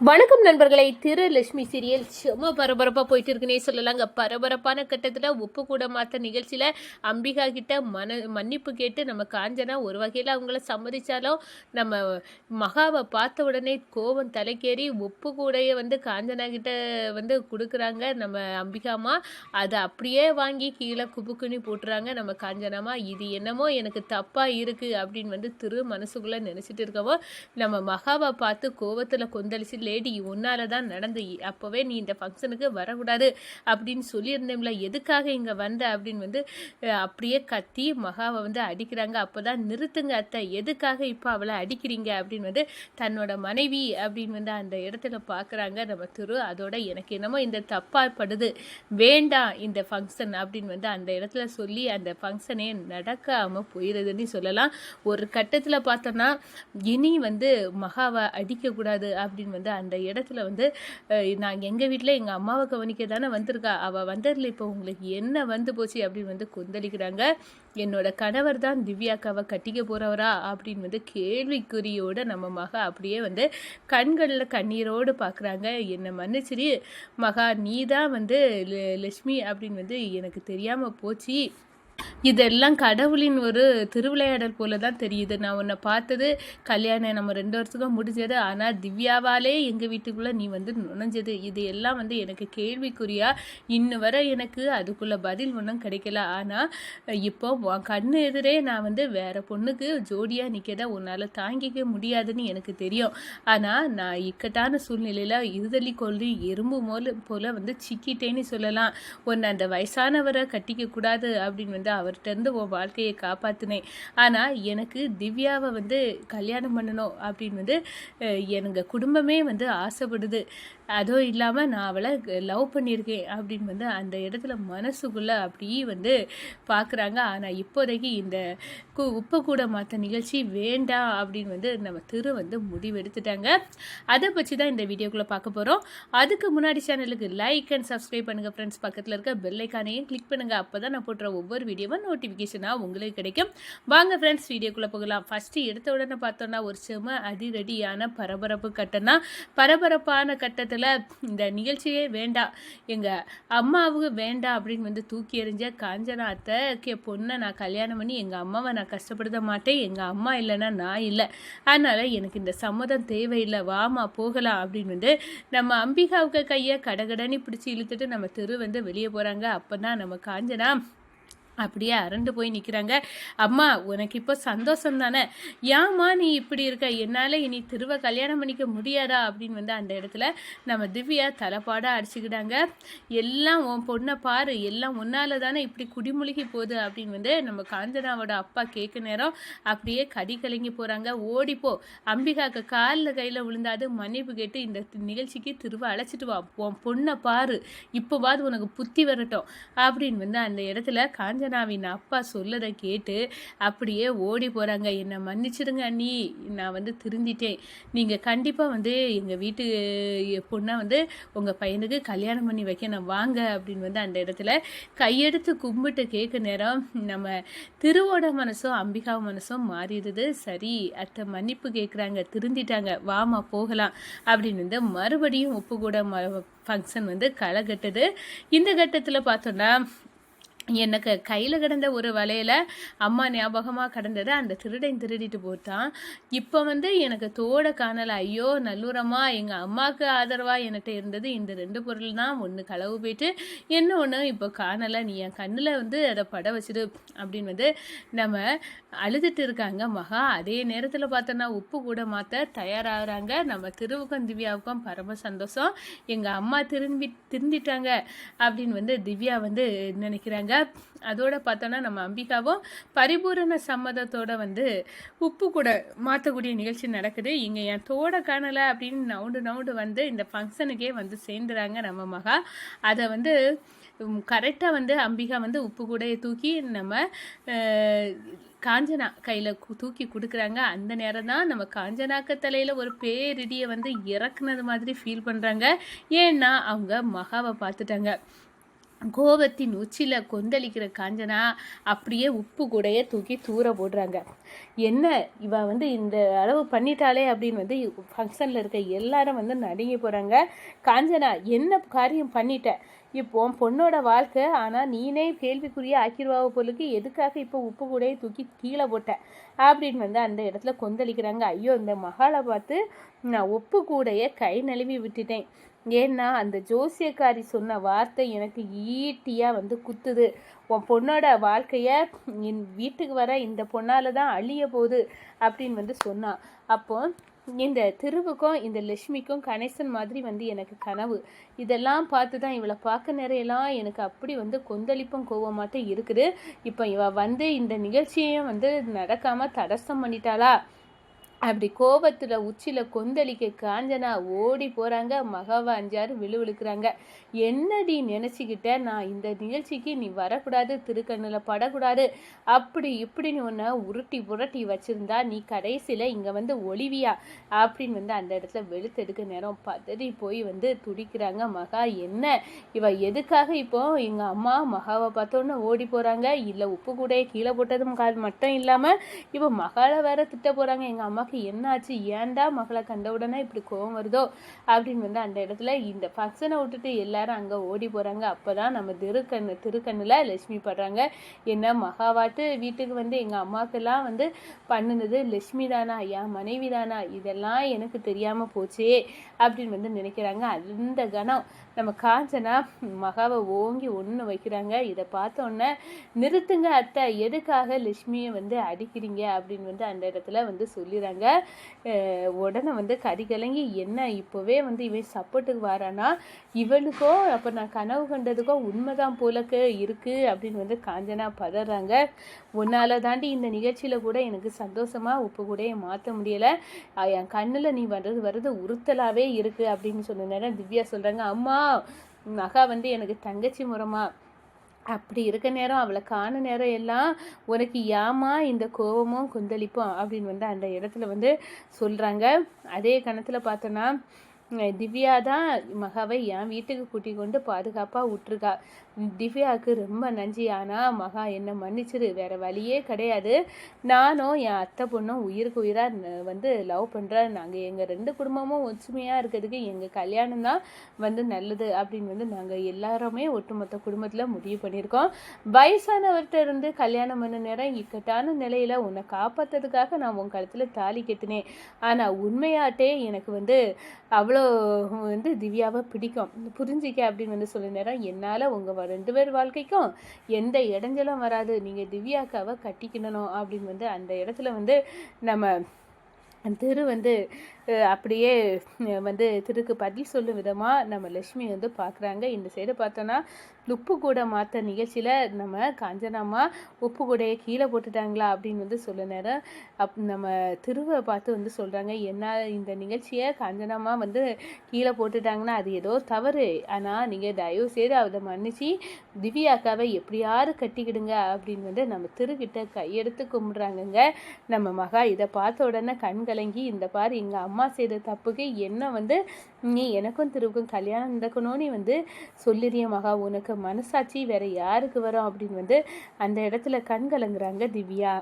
வணக்கம் நண்பர்களை திரு லட்சுமி சீரியல் செம்ம பரபரப்பாக போயிட்டு இருக்குன்னே சொல்லலாங்க. பரபரப்பான கட்டத்தில் உப்பு கூட மாற்ற நிகழ்ச்சியில் அம்பிகா கிட்ட மன மன்னிப்பு கேட்டு நம்ம காஞ்சனா ஒரு வகையில் அவங்கள சம்மதித்தாலும் நம்ம மகாவை பார்த்த உடனே கோபம் தலைக்கேறி உப்பு கூடைய வந்து காஞ்சனா கிட்ட வந்து கொடுக்குறாங்க நம்ம அம்பிகாமா அதை அப்படியே வாங்கி கீழே குபுக்குன்னு போட்டுறாங்க நம்ம காஞ்சனாமா இது என்னமோ எனக்கு தப்பாக இருக்குது அப்படின்னு வந்து திரு மனசுக்குள்ளே நினச்சிட்டு இருக்கவோ நம்ம மகாவை பார்த்து கோவத்தில் கொந்தளிச்சு லேடி உன்னால தான் நடந்து அப்போவே நீ இந்த ஃபங்க்ஷனுக்கு வரக்கூடாது அப்படின்னு சொல்லியிருந்தேன்ல. எதுக்காக இங்கே வந்த அப்படின்னு வந்து அப்படியே கத்தி மகாவை வந்து அடிக்கிறாங்க. அப்போ தான் நிறுத்துங்க அத்தை. எதுக்காக இப்போ அவளை அடிக்கிறீங்க அப்படின்னு வந்து தன்னோட மனைவி அப்படின்னு வந்து அந்த இடத்துல பார்க்குறாங்க நம்ம திரு அதோட எனக்கு என்னமோ இந்த தப்பாப்படுது வேண்டாம் இந்த ஃபங்க்ஷன் அப்படின்னு வந்து அந்த இடத்துல சொல்லி அந்த ஃபங்க்ஷனே நடக்காமல் போயிடுதுன்னு சொல்லலாம். ஒரு கட்டத்தில் பார்த்தோன்னா இனி வந்து மகாவை அடிக்கக்கூடாது அப்படின்னு வந்து அந்த இடத்துல வந்து நான் எங்கள் வீட்டில் எங்கள் அம்மாவை கவனிக்க தானே வந்திருக்கா. அவள் வந்ததில் இப்போ உங்களுக்கு என்ன வந்து போச்சு அப்படின்னு வந்து கொந்தளிக்கிறாங்க. என்னோட கணவர் தான் திவ்யாக்காவை கட்டிக்க போகிறவரா அப்படின்னு வந்து கேள்விக்குறியோட நம்ம மகா அப்படியே வந்து கண்களில் கண்ணீரோடு பார்க்குறாங்க என்னை மன்னிச்சிரு. மகா நீ தான் வந்து லட்சுமி அப்படின்னு வந்து எனக்கு தெரியாமல் போச்சு. இதெல்லாம் கடவுளின் ஒரு திருவிளையாடல் போல தான் தெரியுது. நான் உன்னை பார்த்தது கல்யாணம் நம்ம ரெண்டு வருஷத்துக்கும் முடிஞ்சது. ஆனால் திவ்யாவாலே எங்கள் வீட்டுக்குள்ளே நீ வந்து நுழைஞ்சது. இது எல்லாம் வந்து எனக்கு கேள்விக்குறியா? இன்னும் வரை எனக்கு அதுக்குள்ள பதில் ஒன்றும் கிடைக்கல. ஆனால் இப்போ உன் கண்ணு எதிரே நான் வந்து வேற பொண்ணுக்கு ஜோடியாக நிற்கதை உன்னால் தாங்கிக்க முடியாதுன்னு எனக்கு தெரியும். ஆனால் நான் இக்கட்டான சூழ்நிலையில் இருதலி கொள்ளி எறும்பு போல போல வந்து சிக்கிட்டேன்னு சொல்லலாம். உன்னை அந்த வயசானவரை கட்டிக்க கூடாது அப்படின்னு வந்து அவர்கிட்ட இருந்து உன் வாழ்க்கையை காப்பாற்றினேன் ஆனால் எனக்கு திவ்யாவை வந்து கல்யாணம் பண்ணணும் அப்படின்னு வந்து எனக்கு குடும்பமே வந்து ஆசைப்படுது. அதுவும் இல்லாமல் நான் அவளை லவ் பண்ணியிருக்கேன் அப்படின்னு வந்து அந்த இடத்துல மனசுக்குள்ளே அப்படியே வந்து பார்க்குறாங்க ஆனால் இப்போதைக்கு இந்த கு உப்பை கூட மாற்ற நிகழ்ச்சி வேண்டாம் அப்படின்னு வந்து நம்ம திரு வந்து முடிவெடுத்துட்டாங்க. அதை பற்றி தான் இந்த வீடியோக்குள்ளே பார்க்க போகிறோம் அதுக்கு முன்னாடி சேனலுக்கு லைக் அண்ட் சப்ஸ்கிரைப் பண்ணுங்கள் ஃப்ரெண்ட்ஸ் பக்கத்தில் இருக்க பெல்லைக்கானையும் கிளிக் பண்ணுங்கள் அப்போ தான் நான் போடுற ஒவ்வொரு வீடியோவும் நோட்டிஃபிகேஷனாக உங்களுக்கு கிடைக்கும். வாங்க ஃப்ரெண்ட்ஸ் வீடியோக்குள்ளே போகலாம். ஃபஸ்ட்டு எடுத்த உடனே பார்த்தோன்னா ஒரு செம அதிரடியான பரபரப்பு கட்டம்னா பரபரப்பான கட்டத்தில் இந்த நிகழ்ச்சியே வேண்டாம். எங்கள் அம்மாவுக்கு வேண்டாம் அப்படின்னு வந்து தூக்கி எறிஞ்ச காஞ்சனாத்தை கே பொண்ணை நான் கல்யாணம் பண்ணி எங்கள் அம்மாவை நான் கஷ்டப்படுத்த மாட்டேன். எங்கள் அம்மா இல்லைன்னா நான் இல்லை. அதனால் எனக்கு இந்த சம்மதம் தேவையில்லை. வாமா போகலாம் அப்படின்னு வந்து நம்ம அம்பிகாவுக்கு கையை கடகடன்னு பிடிச்சி இழுத்துட்டு நம்ம தெரு வந்து வெளியே போகிறாங்க அப்போ தான் நம்ம காஞ்சனா அப்படியே அரண்டு போய் நிற்கிறாங்க அம்மா உனக்கு இப்போ சந்தோஷம் தானே? ஏம்மா நீ இப்படி இருக்க? என்னால் இனி திருவ கல்யாணம் பண்ணிக்க முடியாதா? அப்படின்னு வந்து அந்த இடத்துல நம்ம திவ்யா தலைப்பாடாக அடிச்சுக்கிட்டாங்க. எல்லாம் உன் பொண்ணை பாரு. எல்லாம் உன்னால தானே இப்படி குடிமுழுகி போகுது? அப்படின்னு வந்து நம்ம காஞ்சனாவோட அப்பா கேட்க நேரம் அப்படியே கடி கலங்கி போகிறாங்க ஓடிப்போ அம்பிகாக்கு காலில் கையில் விழுந்தாது மன்னிப்பு கேட்டு இந்த நிகழ்ச்சிக்கு திருவ அழைச்சிட்டு வா. உன் பொண்ணை பாரு. இப்போவாது உனக்கு புத்தி வரட்டும். அப்படின்னு வந்து அந்த இடத்துல காஞ்சனாவின் அப்பா சொல்லதை கேட்டு அப்படியே ஓடி போகிறாங்க என்னை மன்னிச்சிடுங்க அண்ணி. நான் வந்து திருந்திட்டேன். நீங்கள் கண்டிப்பாக வந்து எங்கள் வீட்டு பொண்ணை வந்து உங்கள் பையனுக்கு கல்யாணம் பண்ணி வைக்கணும். வாங்க. அப்படின்னு வந்து அந்த இடத்துல கையெடுத்து கும்பிட்டு கேட்க நேரம் நம்ம திருவோட மனசும் அம்பிகா மனசும் மாறிடுது. சரி அத்தை மன்னிப்பு கேட்குறாங்க. திருந்திட்டாங்க. வாமா போகலாம். அப்படின்னு வந்து மறுபடியும் உப்பு கூட ஃபங்க்ஷன் வந்து களை கட்டுது. இந்த கட்டத்தில் பார்த்தோன்னா எனக்கு கையில் கிடந்த ஒரு வலையில் அம்மா ஞாபகமாக கிடந்தது அந்த திருடன் திருடிட்டு போட்டான். இப்போ வந்து எனக்கு தோட காணல. ஐயோ நல்லூரம்மா எங்கள் அம்மாவுக்கு ஆதரவாக என்கிட்ட இருந்தது. இந்த ரெண்டு பொருள் தான் ஒன்று களவு போயிட்டு என்ன ஒன்று இப்போ காணலை. நீ என் கண்ணில் வந்து அதை பட வச்சுடு அப்படின்னு வந்து நம்ம அழுதுட்டு இருக்காங்க. மகா அதே நேரத்தில் பார்த்தோன்னா உப்பு கூட மாற்ற தயாராகிறாங்க. நம்ம திருவுக்கும் திவ்யாவுக்கும் பரம சந்தோஷம். எங்கள் அம்மா திரும்பி திருந்திட்டாங்க அப்படின்னு வந்து திவ்யா வந்து நினைக்கிறாங்க. அதோட பார்த்தோன்னா நம்ம அம்பிகாவும் பரிபூரண சம்மதத்தோட வந்து உப்பு கூட மாற்றக்கூடிய நிகழ்ச்சி நடக்குது. இங்கே என் தோட காணலை அப்படின்னு நவுண்டு நவுண்டு வந்து இந்த ஃபங்க்ஷனுக்கே வந்து சேர்ந்துறாங்க நம்ம மகா. அதை வந்து கரெக்டாக வந்து அம்பிகா வந்து உப்பு கூடையை தூக்கி நம்ம காஞ்சனா கையில் தூக்கி கொடுக்குறாங்க. அந்த நேரம் தான் நம்ம காஞ்சனாக்க தலையில் ஒரு பேரிடியை வந்து இறக்குனது மாதிரி ஃபீல் பண்ணுறாங்க ஏன்னா அவங்க மகாவை பார்த்துட்டாங்க. கோபத்தின் உச்சியில் கொந்தளிக்கிற காஞ்சனா அப்படியே உப்பு கூடைய தூக்கி தூர போடுறாங்க. என்ன? இவ வந்து இந்த அளவு பண்ணிட்டாலே அப்படின்னு வந்து ஃபங்க்ஷனில் இருக்க எல்லாரும் வந்து நடுங்கி போகிறாங்க காஞ்சனா என்ன காரியம் பண்ணிட்ட? இப்போ உன் பொண்ணோட வாழ்க்கை ஆனால் நீனே கேள்விக்குரிய ஆக்கிருவாவை பொருளுக்கு எதுக்காக இப்போ உப்பு கூடையை தூக்கி கீழே போட்ட? அப்படின்னு வந்து அந்த இடத்துல கொந்தளிக்கிறாங்க. ஐயோ இந்த மகாலை பார்த்து நான் உப்பு கூடையை கை நழுவி விட்டுட்டேன். ஏன்னா அந்த ஜோசியக்காரி சொன்ன வார்த்தை எனக்கு ஈட்டியாக வந்து குத்துது. உன் பொண்ணோட வாழ்க்கையை என் வீட்டுக்கு வர இந்த பொண்ணால் தான் அழிய போகுது அப்படின்னு வந்து சொன்னான் அப்போ இந்த திருவுக்கும் இந்த லட்சுமிக்கும் கணேசன் மாதிரி வந்து எனக்கு கனவு. இதெல்லாம் பார்த்து தான் இவளை பார்க்க நிறையலாம். எனக்கு அப்படி வந்து கொந்தளிப்பும் கோவமாட்டம் இருக்குது. இப்போ இவ வந்து இந்த நிகழ்ச்சியையும் வந்து நடக்காமல் தடஸ்தம் பண்ணிட்டாளா? அப்படி கோபத்தில் உச்சியில் கொந்தளிக்க காஞ்சனா ஓடி போகிறாங்க மகாவா அஞ்சாறு விழுவிழுக்கிறாங்க. என்னடி நினச்சிக்கிட்ட? நான் இந்த நிகழ்ச்சிக்கு நீ வரக்கூடாது திருக்கண்ணில் படக்கூடாது. அப்படி இப்படின்னு ஒன்று உருட்டி புரட்டி வச்சுருந்தா நீ கடைசியில் இங்கே வந்து ஒளிவியா? அப்படின்னு வந்து அந்த இடத்துல வெளுத்தெடுக்க நேரம் பதறி போய் வந்து துடிக்கிறாங்க. மகா என்ன? இவ எதுக்காக இப்போ எங்கள் அம்மா மகாவை பார்த்தோன்னே ஓடி போகிறாங்க இல்லை உப்பு கூட கீழே போட்டது மட்டும் இல்லாமல் இப்போ மகாவை வேற திட்ட போகிறாங்க எங்கள் அம்மா அம்மாவுக்கு என்னாச்சு? ஏன்டா மகளை கண்ட உடனே இப்படி கோவம் வருதோ? அப்படின்னு வந்து அந்த இடத்துல இந்த ஃபங்க்ஷனை விட்டுட்டு எல்லாரும் அங்கே ஓடி போகிறாங்க அப்போ தான் நம்ம திருக்கண்ணு திருக்கண்ணில் லட்சுமி படுறாங்க. என்ன மகாவாட்டு வீட்டுக்கு வந்து எங்கள் அம்மாக்கெல்லாம் வந்து பண்ணுனது லட்சுமி தானா என் மனைவி தானா இதெல்லாம் எனக்கு தெரியாமல் போச்சே அப்படின்னு வந்து நினைக்கிறாங்க. அந்த கணம் நம்ம காஞ்சனா மகாவை ஓங்கி ஒன்று வைக்கிறாங்க. இதை பார்த்தோன்னே நிறுத்துங்க அத்தை எதுக்காக லட்சுமியை வந்து அடிக்கிறீங்க? அப்படின்னு வந்து அந்த இடத்துல வந்து சொல்லிடுறாங்க. உடனே வந்து கறி கலங்கி என்ன இப்போவே வந்து இவன் சப்போர்ட்டுக்கு வரானா? இவனுக்கோ அப்போ நான் கனவு கண்டதுக்கோ உண்மைதான் போலக்கு இருக்குது அப்படின்னு வந்து காஞ்சனா பதறாங்க. உன்னால் தாண்டி இந்த நிகழ்ச்சியில் கூட எனக்கு சந்தோஷமாக உப்பு கூட மாற்ற முடியலை. என் கண்ணில் நீ வர்றது வர்றது உறுத்தலாகவே இருக்குது அப்படின்னு சொன்ன நேரம் திவ்யா சொல்கிறாங்க அம்மா மகா வந்து எனக்கு தங்கச்சி முறமாக அப்படி இருக்க நேரம் அவளை காண நேரம் எல்லாம் உனக்கு ஏமா இந்த கோபமும் கொந்தளிப்பும் அப்படின்னு வந்து அந்த இடத்துல வந்து சொல்கிறாங்க அதே கணத்தில் பார்த்தோன்னா திவ்யா தான் மகாவை என் வீட்டுக்கு கூட்டி கொண்டு பாதுகாப்பாக விட்டுருக்கா திவ்யாவுக்கு ரொம்ப நன்றி. ஆனால் மகா என்னை மன்னிச்சிரு. வேறு வழியே கிடையாது. நானும் என் அத்தை பொண்ணும் உயிருக்கு உயிராக வந்து லவ் பண்ணுறேன் நாங்கள் எங்கள் ரெண்டு குடும்பமும் ஒற்றுமையாக இருக்கிறதுக்கு எங்கள் கல்யாணம் தான் வந்து நல்லது அப்படின்னு வந்து நாங்கள் எல்லாருமே ஒட்டுமொத்த குடும்பத்தில் முடிவு பண்ணியிருக்கோம். வயசானவர்கிட்ட இருந்து கல்யாணம் பண்ண நேரம் இக்கட்டான நிலையில் உன்னை காப்பாற்றுறதுக்காக நான் உன் கழுத்தில் தாலி கட்டினேன். ஆனால் உண்மையாட்டே எனக்கு வந்து அவ்வளோ வந்து திவ்யாவை பிடிக்கும். புரிஞ்சிக்க அப்படின்னு வந்து சொல்ல நேரம் என்னால் உங்கள் ரெண்டு பேர் வாழ்க்கைக்கும் எந்த இடைஞ்சலும் வராது. நீங்கள் திவ்யாக்காவை கட்டிக்கணும் அப்படின்னு வந்து அந்த இடத்துல வந்து நம்ம திரு வந்து அப்படியே வந்து திருக்கு பதில் சொல்லும் விதமாக நம்ம லக்ஷ்மி வந்து பார்க்குறாங்க இந்த சைடு பார்த்தோன்னா உப்பு கூட மாற்ற நிகழ்ச்சியில் நம்ம காஞ்சனாமா உப்பு கூடையை கீழே போட்டுட்டாங்களா அப்படின்னு வந்து சொல்ல நேரம். அப் நம்ம திருவை பார்த்து வந்து சொல்கிறாங்க என்ன இந்த நிகழ்ச்சியை காஞ்சனாமா வந்து கீழே போட்டுட்டாங்கன்னா அது ஏதோ தவறு. ஆனால் நீங்கள் தயவு செய்து அதை மன்னிச்சு திவ்யாக்காவை எப்படியாவது கட்டிக்கிடுங்க அப்படின்னு வந்து நம்ம திருக்கிட்ட கையெடுத்து கும்பிட்றாங்கங்க. நம்ம மகா இதை பார்த்த உடனே கண் கலங்கி இந்த பாரு எங்கள் அம்மா அம்மா செய்த தப்புக்கு என்ன வந்து நீ எனக்கும் திருவுக்கும் கல்யாணம் நடக்கணும்னு வந்து சொல்லிறிய மகா. உனக்கு மனசாட்சி வேற யாருக்கு வரும் அப்படின்னு வந்து அந்த இடத்துல கண் கலங்குறாங்க திவ்யா.